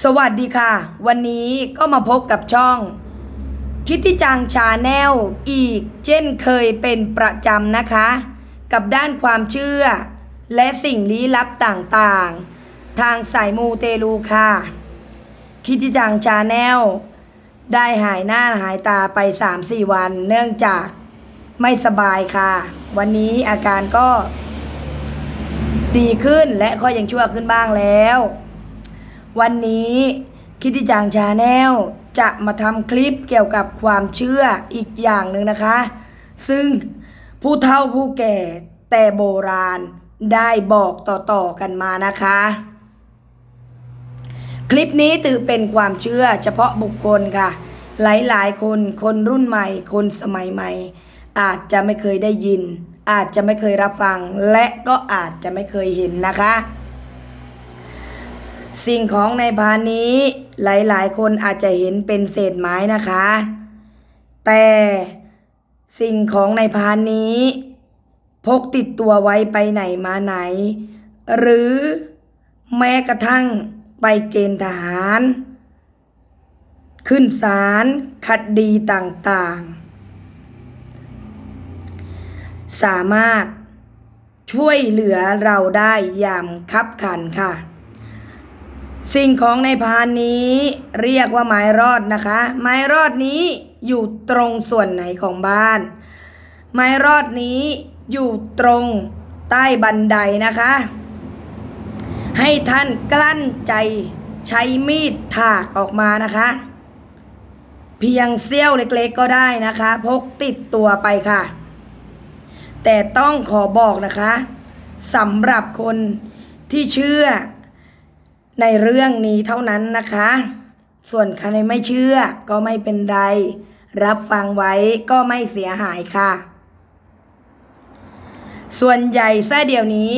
สวัสดีค่ะ วันนี้ก็มาพบกับช่อง คิดที่จังชาแนลอีกเช่นเคยเป็นประจำนะคะ กับด้านความเชื่อ และสิ่งลี้ลับต่างๆ ทางสายมูเตลูค่ะ คิดที่จังชาแนลได้หายหน้าหายตาไป 3-4 วันเนื่องจากไม่สบายค่ะ วันนี้อาการก็ ดีขึ้นและค่อยยังชั่วขึ้นบ้างแล้ว วันนี้คิดที่จางชาแนลจะมาทำคลิปเกี่ยวกับความเชื่ออีกอย่างหนึ่งนะคะ ซึ่งผู้เฒ่าผู้แก่แต่โบราณได้บอกต่อๆกันมานะคะ คลิปนี้ถือเป็นความเชื่อเฉพาะบุคคลค่ะ หลายๆ คนคนรุ่นใหม่ คนสมัยใหม่ อาจจะไม่เคยได้ยิน อาจจะไม่เคยรับฟัง และก็อาจจะไม่เคยเห็นนะคะ สิ่งของในพานนี้หลายๆ คนอาจจะเห็นเป็นเศษไม้นะคะ แต่สิ่งของในพานนี้ พกติดตัวไว้ไปไหนมาไหน หรือแม้กระทั่งไปเกณฑ์ทหาร ขึ้นศาลคดีต่างๆ สามารถช่วยเหลือเราได้อย่ามคับขันค่ะ สิ่งของในพานนี้เรียกว่าไม้รอดนะคะ ไม้รอดนี้อยู่ตรงส่วนไหนของบ้าน ไม้รอดนี้อยู่ตรงใต้บันไดนะคะ ให้ท่านกลั้นใจใช้มีดถากออกมานะคะ เพียงเสี้ยวเล็กๆก็ได้นะคะ พกติดตัวไปค่ะ แต่ต้องขอบอกนะคะสำหรับคนที่เชื่อ ในเรื่องนี้เท่านั้นนะคะ ส่วนใครไม่เชื่อก็ไม่เป็นไร รับฟังไว้ก็ไม่เสียหายค่ะ ส่วนใหญ่แท้เดียวนี้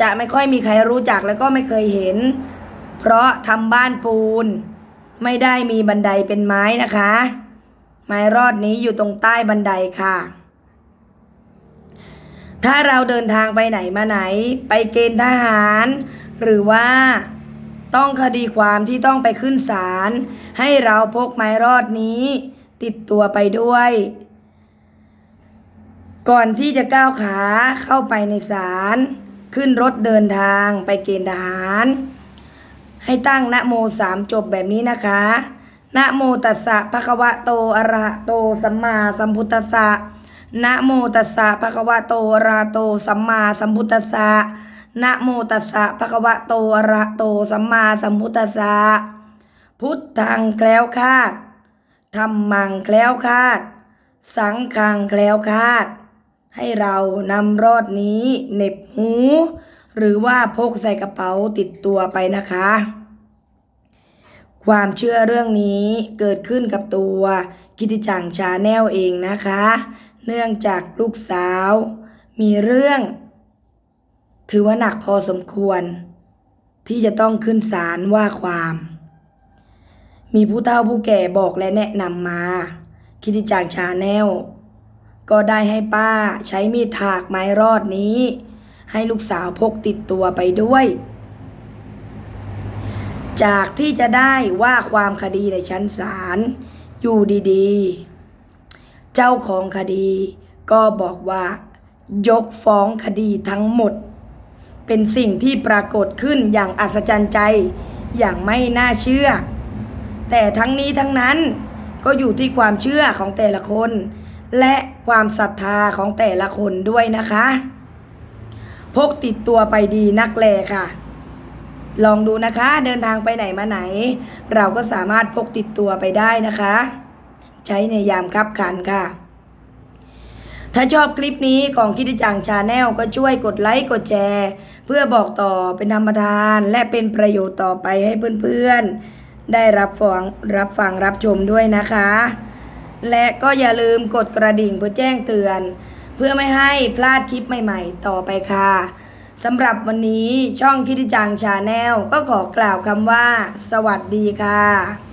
จะไม่ค่อยมีใครรู้จักแล้วก็ไม่เคยเห็น เพราะทำบ้านปูน ไม่ได้มีบันไดเป็นไม้นะคะ ไม้รอดนี้อยู่ตรงใต้บันไดค่ะ ถ้าเราเดินทางไปไหนมาไหน ไปเกณฑ์ทหาร หรือว่า ต้องคดีความที่ต้องไปขึ้นศาลให้เราพกไม้รอดนี้ ติดตัวไปด้วย ก่อนที่จะก้าวขาเข้าไปในศาลขึ้นรถเดินทางไปเกณฑ์ทหาร ให้ตั้งนะโมสามจบแบบนี้นะคะนะโมตัสสะภะคะวะโตอะระหะโตสัมมาสัมพุทธัสสะนะโมตัสสะภะคะวะโตอะระหะโตสัมมาสัมพุทธัสสะ นะโมตัสสะภะคะวะโตอะระโตสัมมาสัมพุทธัสสะพุทธังแคล้วคาดธรรมังแคล้วคาด สังฆังแคล้วคาด ให้เรานำรอดนี้เน็บหู หรือว่าพกใส่กระเป๋าติดตัวไปนะคะ ความเชื่อเรื่องนี้เกิดขึ้นกับตัวกิติจังชาแนลเองนะคะ เนื่องจากลูกสาว มีเรื่อง ถือว่าหนักพอสมควร ที่จะต้องขึ้นศาลว่าความ มีผู้เฒ่าผู้แก่บอกและแนะนำมา คิติจังชาแนลก็ได้ให้ป้าใช้มีดถากไม้รอดนี้ ให้ลูกสาวพกติดตัวไปด้วย จากที่จะได้ว่าความคดีในชั้นศาลอยู่ดีๆ เจ้าของคดีก็บอกว่ายกฟ้องคดีทั้งหมด เป็นสิ่งที่ปรากฏขึ้นอย่างอัศจรรย์ใจ อย่างไม่น่าเชื่อ แต่ทั้งนี้ทั้งนั้นก็อยู่ที่ความเชื่อของแต่ละคน และความศรัทธาของแต่ละคนด้วยนะคะ พกติดตัวไปดีนักแลค่ะ ลองดูนะคะ เดินทางไปไหนมาไหน เราก็สามารถพกติดตัวไปได้นะคะ ใช้ในยามคับขันค่ะถ้าชอบคลิปนี้ของคิดจังชาแนลก็ช่วยกดไลค์กดแชร์ พื่อบอกต่อเป็นธรรมทาน และเป็นประโยชน์ต่อไปให้เพื่อนๆ ได้รับฟังรับฟังรับชมด้วยนะคะ และก็อย่าลืมกดกระดิ่งเพื่อแจ้งเตือน เพื่อไม่ให้พลาดคลิปใหม่ๆ ต่อไปค่ะสำหรับวันนี้ช่องคิดจังชาแนลก็ขอกล่าวคำว่า สวัสดีค่ะ